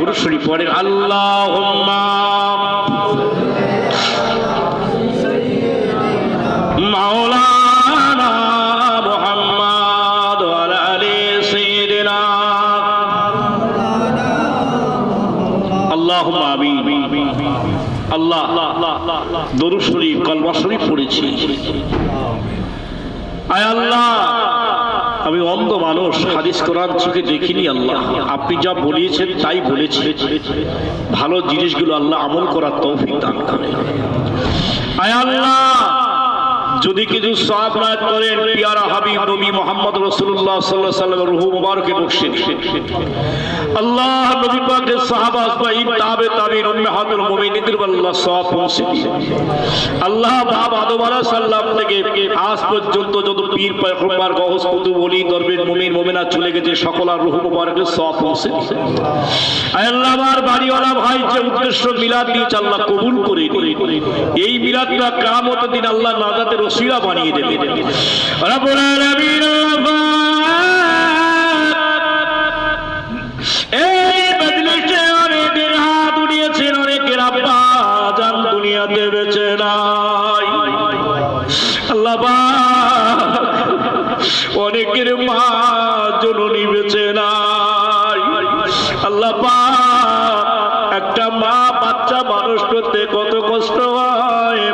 তুরসরি পড়েন আল্লাহ মাওলানা মুহাম্মদ ওয়া আলি সাইয়্যিদিনা। আল্লাহুম্মা আমিন। আল্লাহ, দরুদ শরীফ, কলমা শরীফ পড়েছি। আয় আল্লাহ। আমি অন্ধ মানুষ, হাদিস কোরআন চোখে দেখিনি আল্লাহ। আপনি যা বলিয়েছেন তাই বলেছি। ভালো জিনিসগুলো আল্লাহ আমল করার তৌফিক দান করে আয় আল্লাহ! যদি কিছু সওয়াব রাত করেন পিয়ারা হাবিব নবী মোহাম্মদ রাসূলুল্লাহ সাল্লাল্লাহু আলাইহি সাল্লামের রূহ মুবারকে বখশেন আল্লাহ নবী তাবে আল্লাহ পৌঁছে আল্লাহ থেকে আজ পর্যন্ত যত পীর মুমিন, মুমিনা চলে গেছে, সকল আর রূহ মুবারকের সওয়াব পৌঁছে দিন আল্লাহ আমার বাড়িওয়ালা ভাই, যে উদ্দেশ্য মিলাদ দিয়েছে, আল্লাহ কবুল করে এই মিলাদটা কিয়ামতের দিন আল্লাহ নাজাতের ওসিলা বানিয়ে দেবে। অনেকের মা জননী বেঁচে নাই। আল্লাহ পাক, একটা মা বাচ্চা মানুষ করতে কত কষ্ট হয়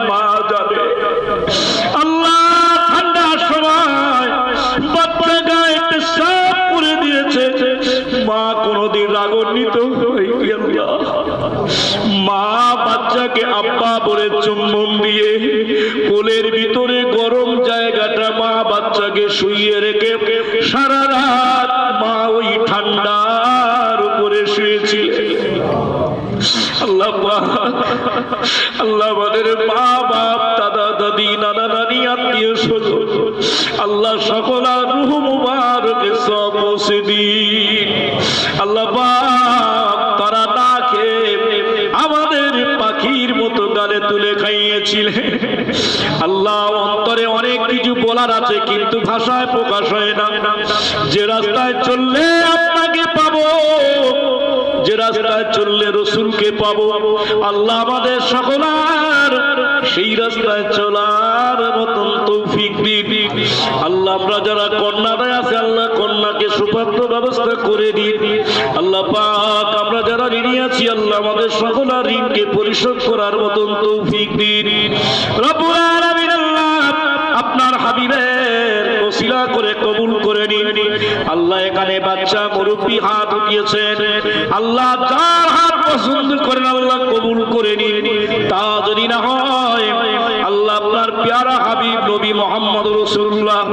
মা বাচ্চাকে আব্বা বলে চুম্বন দিয়ে কোলের ভিতরে গরম জায়গাটা মা বাচ্চাকে শুইয়ে রেখে সারা রাত মা ওই ঠান্ডার উপরে আল্লাহ মা বাপ, দাদা, দাদি, নানা, নানি, আত্মীয় আল্লাহ সকল রুহ মুবারকে সব দিন আল্লাহ তারা না আমাদের পাখির মতো গালে তুলে আল্লাহ অন্তরে অনেক কিছু বলার আছে, কিন্তু ভাষায় প্রকাশ হয় না। যে রাস্তায় চললে আপনাকে পাবো, যে রাস্তায় চললে রসুলকে পাবো, আল্লাহ আমাদের সকলার সেই রাস্তায় চলার মতন তৌফিক দিন। আল্লাহ আমরা যারা কন্যাদায় আছে, আল্লাহ কন্যাকে সুপাত্র ব্যবস্থা করে দিন। আল্লাহ পাক আমরা যারা ঋণী আছি, আল্লাহ আমাদের সকলার ঋণকে পরিশোধ করার মতন তৌফিক দিন। আপনার হাবিবের ওসিলা করে কবুল করে নিন। আল্লাহ এখানে বাচ্চা মুরব্বী হাত উঠিয়েছেন। আল্লাহ যার পছন্দ করেন আল্লাহ কবুল করে নিন। তা যদি না হয়, আল্লাহ আপনার প্যারা হাবিব নবী মোহাম্মদ রসুল্লাহ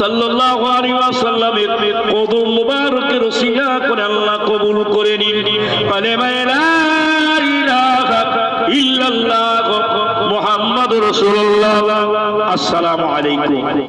সাল্লাল্লাহু আলাইহি ওয়াসাল্লামের কদম মুবারকের ওসিলা করে আল্লাহ কবুল করে নিন। লা ইল্লাল্লাহ মুহাম্মাদুর রাসূলুল্লাহ আসসালামু আলাইকুম।